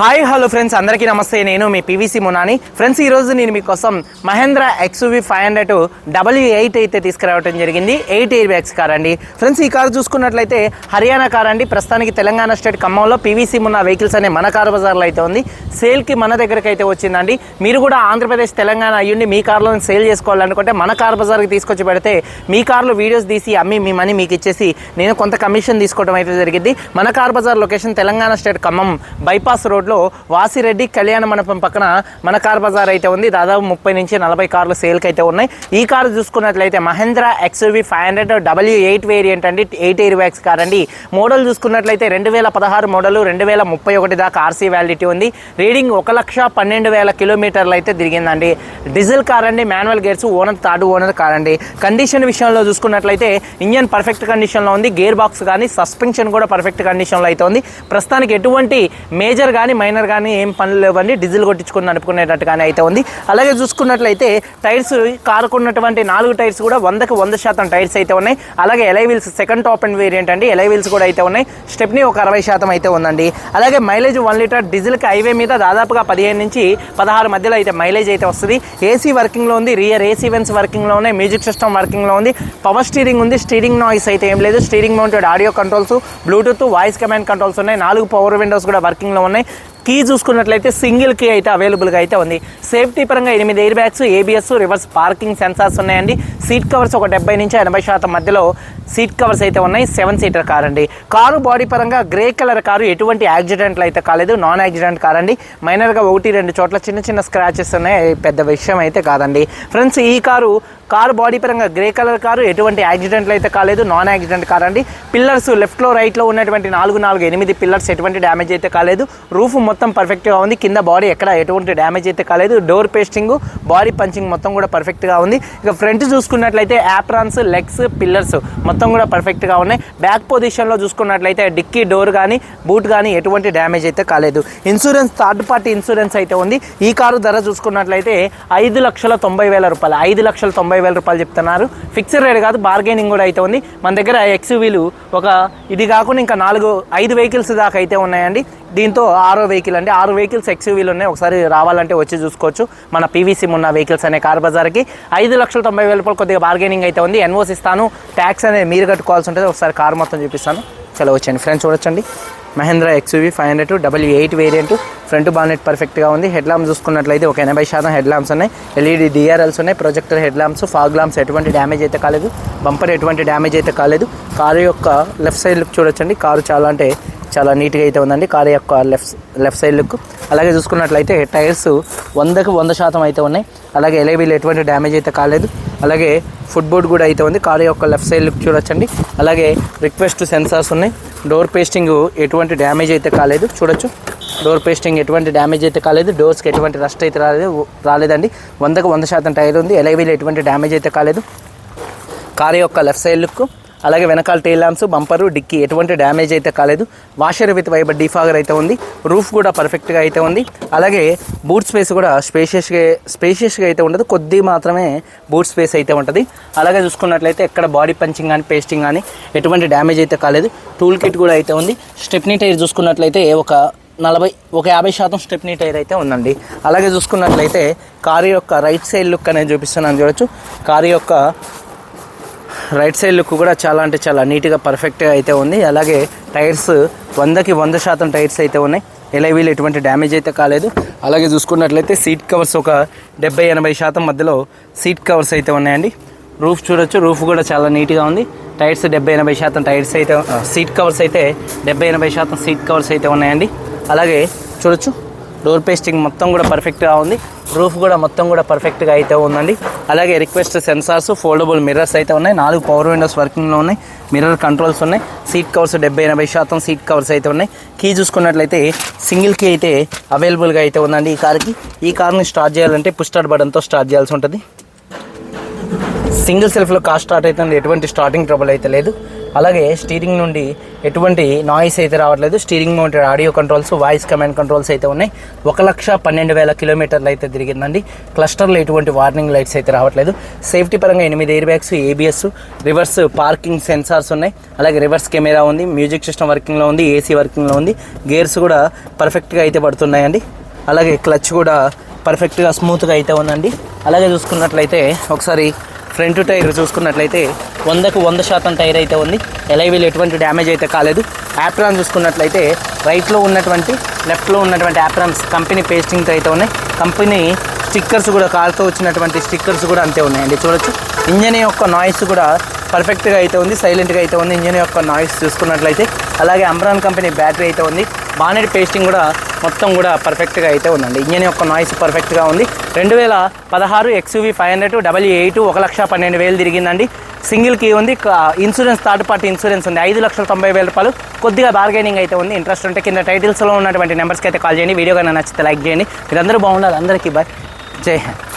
Hi hello friends అందరికీ నమస్తే. నేను మీ పీవీసీ మునాని ఫ్రెండ్స్ ఈరోజు నేను మీకోసం Mahindra XUV five hundred W eight అయితే తీసుకురావడం జరిగింది. ఎయిట్ ఎయిర్ బ్యాగ్స్ కార్ అండి. ఫ్రెండ్స్ ఈ కారు చూసుకున్నట్లయితే హర్యానా కార్ అండి. ప్రస్తుతానికి తెలంగాణ స్టేట్ ఖమ్మంలో పీవీసీ మున్న వెహికల్స్ అనే మన కార్ బజార్లో అయితే ఉంది. సేల్కి మన దగ్గరికి అయితే వచ్చిందండి. మీరు కూడా ఆంధ్రప్రదేశ్ తెలంగాణ అయ్యుండి మీ కార్లో సేల్ చేసుకోవాలనుకుంటే మన కార్ బజార్కి తీసుకొచ్చి పెడితే మీ కార్లో వీడియోస్ తీసి అమ్మి మీ మనీ మీకు ఇచ్చేసి నేను కొంత కమిషన్ తీసుకోవడం అయితే జరిగింది. మన car bazaar location Telangana state Khammam. Bypass road రోడ్లో వాసిరెడ్డి కళ్యాణ మండపం పక్కన మన కార్ బజార్ అయితే ఉంది. దాదాపు ముప్పై నుంచి నలభై కార్లు సేల్కి అయితే ఉన్నాయి. ఈ కారు చూసుకున్నట్లయితే Mahindra XUV five hundred W eight variant అండి. ఎయిట్ ఎయిర్ బ్యాగ్స్ కార్ అండి. మోడల్ చూసుకున్నట్లయితే రెండు వేల పదహారు మోడల్ రెండు వేల ముప్పై ఒకటి దాకా ఆర్సీ వ్యాలిడిటీ ఉంది. రీడింగ్ ఒక లక్ష పన్నెండు వేల కిలోమీటర్లు అయితే తిరిగిందండి. డీజిల్ కార్ అండి manual gears owner third owner car అండి. కండిషన్ విషయంలో చూసుకున్నట్లయితే ఇంజన్ పర్ఫెక్ట్ కండిషన్లో ఉంది. గేర్ బాక్స్ కానీ సస్పెన్షన్ కూడా పర్ఫెక్ట్ కండిషన్లో అయితే ఉంది. ప్రస్తుతానికి ఎటువంటి మేజర్ కానీ మైనర్ కానీ ఏం పనులు లేవండి. డీజిల్ కొట్టించుకుని నడుపుకునేటట్టుగానే అయితే ఉంది. అలాగే చూసుకున్నట్లయితే టైర్స్ కారుకున్నటువంటి నాలుగు టైర్స్ కూడా వందకు వంద శాతం టైర్స్ అయితే ఉన్నాయి. అలాగే alloy wheels second top end variant అండి. ఎలై వీల్స్ కూడా అయితే ఉన్నాయి. స్టెప్ని ఒక అరవై శాతం అయితే ఉందండి. అలాగే మైలేజ్ వన్ లీటర్ డీజిల్కి హైవే మీద దాదాపుగా పదిహేను నుంచి పదహారు మధ్యలో అయితే మైలేజ్ అయితే వస్తుంది. ఏసీ వర్కింగ్లో ఉంది. రియర్ ఏసీ వెన్స్ వర్కింగ్లో ఉన్నాయి. మ్యూజిక్ సిస్టమ్ వర్కింగ్లో ఉంది. పవర్ స్టీరింగ్ ఉంది. స్టీరింగ్ నాయిస్ అయితే ఏం లేదు. Steering mounted audio controls Bluetooth voice command controls ఉన్నాయి. నాలుగు పవర్ విండోస్ కూడా వర్కింగ్లో ఉన్నాయి. కీ చూసుకున్నట్లయితే సింగిల్ కీ అయితే అవైలబుల్గా అయితే ఉంది. సేఫ్టీ పరంగా ఎనిమిది airbags ABS reverse parking sensors ఉన్నాయండి. సీట్ కవర్స్ ఒక డెబ్బై నుంచి ఎనభై శాతం మధ్యలో సీట్ కవర్స్ అయితే ఉన్నాయి. సెవెన్ సీటర్ కార్ అండి. కారు బాడీ పరంగా గ్రే కలర్ కారు ఎటువంటి యాక్సిడెంట్లు అయితే కాలేదు. నాన్ యాక్సిడెంట్ కార్ అండి. మైనర్గా ఒకటి రెండు చోట్ల చిన్న చిన్న స్క్రాచెస్ ఉన్నాయి. పెద్ద విషయం అయితే కాదండి. ఫ్రెండ్స్ ఈ కారు కారు బాడీ పరంగా గ్రే కలర్ కారు ఎటువంటి యాక్సిడెంట్లు అయితే కాలేదు నాన్ యాక్సిడెంట్ కార్ అండి పిల్లర్స్ లెఫ్ట్లో రైట్లో ఉన్నటువంటి నాలుగు నాలుగు ఎనిమిది పిల్లర్స్ ఎటువంటి డ్యామేజ్ అయితే కాలేదు. రూఫ్ మొత్తం పర్ఫెక్ట్గా ఉంది. కింద బాడీ ఎక్కడ ఎటువంటి డ్యామేజ్ అయితే కాలేదు. డోర్ పేస్టింగ్ బాడీ పంచింగ్ మొత్తం కూడా పర్ఫెక్ట్గా ఉంది. ఇక ఫ్రంట్ చూసుకున్నట్లయితే యాప్రాన్స్ లెగ్స్ పిల్లర్స్ మొత్తం కూడా పర్ఫెక్ట్గా ఉన్నాయి. బ్యాక్ పొజిషన్లో చూసుకున్నట్లయితే డిక్కీ డోర్ కానీ బూట్ కానీ ఎటువంటి డ్యామేజ్ అయితే కాలేదు. ఇన్సూరెన్స్ థర్డ్ పార్టీ ఇన్సూరెన్స్ అయితే ఉంది. ఈ కారు ధర చూసుకున్నట్లయితే ఐదు లక్షల తొంభై వేల రూపాయలు. ఐదు లక్షల తొంభై వేల రూపాయలు చెప్తున్నారు. ఫిక్స్డ్ రేట్ కాదు బార్గెనింగ్ కూడా అయితే ఉంది. మన దగ్గర ఎక్స్యూవీలు ఒక ఇది కాకుండా ఇంకా నాలుగు ఐదు వెహికల్స్ దాకా అయితే ఉన్నాయండి. దీంతో ఆరో వెహికల్ అండి. ఆరు వెహికల్స్ ఎక్స్యూవీలు ఉన్నాయి. ఒకసారి రావాలంటే వచ్చి చూసుకోవచ్చు. మన పీవీసీ ఉన్న వెహికల్స్ అనే కార్ బజార్కి. ఐదు లక్షల తొంభై వేల రూపాయలు కొద్దిగా బార్గెనింగ్ అయితే ఉంది. ఎన్ఓసి ఇస్తాను. ట్యాక్స్ అనేది మీరు కట్టుకోవాల్సి ఉంటుంది. ఒకసారి కార్ మొత్తం చూపిస్తాను. చలో వచ్చండి ఫ్రెండ్స్ చూడొచ్చండి. Mahindra XUV five hundred W eight variant front bonnet పర్ఫెక్ట్గా ఉంది. హెడ్ లాంప్ చూసుకున్నట్లయితే ఒక ఎనభై శాతం హెడ్ లాంప్స్ ఉన్నాయి. ఎల్ఈడి డిఆర్ఎల్స్ ఉన్నాయి. Projector head lamps fog lamps ఎటువంటి డ్యామేజ్ అయితే కాలేదు. బంపర్ ఎటువంటి డ్యామేజ్ అయితే కాలేదు. కారు యొక్క లెఫ్ట్ సైడ్ లుక్ చూడొచ్చండి. కారు చాలా అంటే చాలా నీట్గా అయితే ఉందండి. కారు యొక్క లెఫ్ట్ లెఫ్ట్ సైడ్ లుక్. అలాగే చూసుకున్నట్లయితే టైర్స్ వందకు వంద శాతం అయితే ఉన్నాయి. అలాగే ఎలైబీలు ఎటువంటి డ్యామేజ్ అయితే కాలేదు. అలాగే ఫుట్ బోర్డ్ కూడా అయితే ఉంది. కారు యొక్క లెఫ్ట్ సైడ్ లుక్ చూడొచ్చండి. అలాగే రిక్వెస్ట్ సెన్సార్స్ ఉన్నాయి. డోర్ పేస్టింగ్ ఎటువంటి డ్యామేజ్ అయితే కాలేదు. చూడొచ్చు. డోర్ పేస్టింగ్ ఎటువంటి డ్యామేజ్ అయితే కాలేదు. డోర్స్కి ఎటువంటి రస్ట్ అయితే రాలేదు రాలేదండి. వందకు వంద శాతం టైర్ ఉంది. ఎలైవీలు ఎటువంటి డ్యామేజ్ అయితే కాలేదు. కారు యొక్క లెఫ్ట్ సైడ్ లుక్. అలాగే వెనకాల టైల్ ల్యాంప్స్ బంపరు డిక్కి ఎటువంటి డ్యామేజ్ అయితే కాలేదు. వాషర్ విత్ వైబర్ డీఫాగర్ అయితే ఉంది. రూఫ్ కూడా పర్ఫెక్ట్గా అయితే ఉంది. అలాగే బూట్ స్పేస్ కూడా స్పేషియస్గా స్పేషియస్గా అయితే ఉండదు. కొద్ది మాత్రమే బూట్ స్పేస్ అయితే ఉంటుంది. అలాగే చూసుకున్నట్లయితే ఎక్కడ బాడీ పంచింగ్ కానీ పేస్టింగ్ కానీ ఎటువంటి డ్యామేజ్ అయితే కాలేదు. టూల్ కిట్ కూడా అయితే ఉంది. స్టెప్నీ టైర్ చూసుకున్నట్లయితే ఒక నలభై ఒక యాభై శాతం స్టెప్నీ టైర్ అయితే ఉందండి. అలాగే చూసుకున్నట్లయితే కారు యొక్క రైట్ సైడ్ లుక్ అనేది చూపిస్తున్నాను చూడొచ్చు. కారు యొక్క రైట్ సైడ్ లుక్ కూడా చాలా అంటే చాలా నీట్గా పర్ఫెక్ట్గా అయితే ఉంది. అలాగే టైర్స్ వందకి వంద శాతం టైర్స్ అయితే ఉన్నాయి. ఎలైవీలు ఎటువంటి డ్యామేజ్ అయితే కాలేదు. అలాగే చూసుకున్నట్లయితే సీట్ కవర్స్ ఒక డెబ్బై ఎనభై శాతం మధ్యలో సీట్ కవర్స్ అయితే ఉన్నాయండి. రూఫ్ చూడొచ్చు. రూఫ్ కూడా చాలా నీట్గా ఉంది. టైర్స్ డెబ్బై ఎనభై శాతం టైర్స్ అయితే సీట్ కవర్స్ అయితే డెబ్బై ఎనభై శాతం సీట్ కవర్స్ అయితే ఉన్నాయండి. అలాగే చూడొచ్చు. డోర్ పేస్టింగ్ మొత్తం కూడా పర్ఫెక్ట్గా ఉంది. రూఫ్ కూడా మొత్తం కూడా పర్ఫెక్ట్గా అయితే ఉందండి. అలాగే రిక్వెస్ట్ సెన్సార్స్ ఫోల్డబుల్ మిర్రర్స్ అయితే ఉన్నాయి. నాలుగు పవర్ విండోస్ వర్కింగ్లో ఉన్నాయి. మిర్రర్ కంట్రోల్స్ ఉన్నాయి. సీట్ కవర్స్ డెబ్బై ఎనభై శాతం సీట్ కవర్స్ అయితే ఉన్నాయి. కీ చూసుకున్నట్లయితే సింగిల్ కీ అయితే అవైలబుల్గా అయితే ఉందండి ఈ కార్కి ఈ కార్ని స్టార్ట్ చేయాలంటే పుస్టార్ బటన్తో స్టార్ట్ చేయాల్సి ఉంటుంది. సింగిల్ సెల్ఫ్లో కార్ స్టార్ట్ అవుతుంది ఎటువంటి స్టార్టింగ్ ట్రబుల్ అయితే లేదు. అలాగే స్టీరింగ్ నుండి ఎటువంటి నాయిస్ అయితే రావట్లేదు. Steering mounted audio controls voice command controls అయితే ఉన్నాయి. ఒక లక్ష పన్నెండు వేల కిలోమీటర్లు అయితే తిరిగిందండి. క్లస్టర్లో ఎటువంటి వార్నింగ్ లైట్స్ అయితే రావట్లేదు. సేఫ్టీ పరంగా ఎనిమిది airbags ABS reverse parking sensors ఉన్నాయి. అలాగే రివర్స్ కెమెరా ఉంది మ్యూజిక్ సిస్టమ్ వర్కింగ్లో ఉంది ఏసీ వర్కింగ్లో ఉంది. గేర్స్ కూడా పర్ఫెక్ట్గా అయితే పడుతున్నాయండి. అలాగే క్లచ్ కూడా పర్ఫెక్ట్గా స్మూత్గా అయితే ఉందండి. అలాగే చూసుకున్నట్లయితే ఒకసారి ఫ్రంట్ టైర్ చూసుకున్నట్లయితే వందకు వంద శాతం టైర్ అయితే ఉంది. ఎలైవీలు ఎటువంటి డ్యామేజ్ అయితే కాలేదు. యాప్రాన్ చూసుకున్నట్లయితే రైట్లో ఉన్నటువంటి లెఫ్ట్లో ఉన్నటువంటి యాప్రాన్స్ కంపెనీ పేస్టింగ్తో అయితే ఉన్నాయి. కంపెనీ స్టిక్కర్స్ కూడా కారుతో వచ్చినటువంటి స్టిక్కర్స్ కూడా అంతే ఉన్నాయండి. చూడొచ్చు. ఇంజన్ యొక్క నాయిస్ కూడా పర్ఫెక్ట్గా అయితే ఉంది సైలెంట్గా అయితే ఉంది. ఇంజన్ యొక్క నాయిస్ చూసుకున్నట్లయితే. అలాగే అంబ్రాన్ కంపెనీ బ్యాటరీ అయితే ఉంది. బానెట్ పేస్టింగ్ కూడా మొత్తం కూడా పర్ఫెక్ట్గా అయితే ఉందండి. ఇంజన్ యొక్క నాయిస్ పర్ఫెక్ట్గా ఉంది. రెండు వేల పదహారు XUV five hundred W eight ఒక లక్ష పన్నెండు వేలు తిరిగిందండి. సింగిల్ కీ ఉంది. ఇన్సూరెన్స్ థర్డ్ పార్టీ ఇన్సూరెన్స్ ఉంది. ఐదు లక్షల తొంభై వేల రూపాయలు. కొద్దిగా బార్గెనింగ్ అయితే ఉంది. ఇంట్రెస్ట్ ఉంటే కింద టైటిల్స్లో ఉన్నటువంటి నెంబర్స్కి అయితే కాల్ చేయండి. వీడియో కానీ నచ్చితే లైక్ చేయండి. మీరందరూ బాగుండాలి. అందరికీ బాయ్ జై హింద్.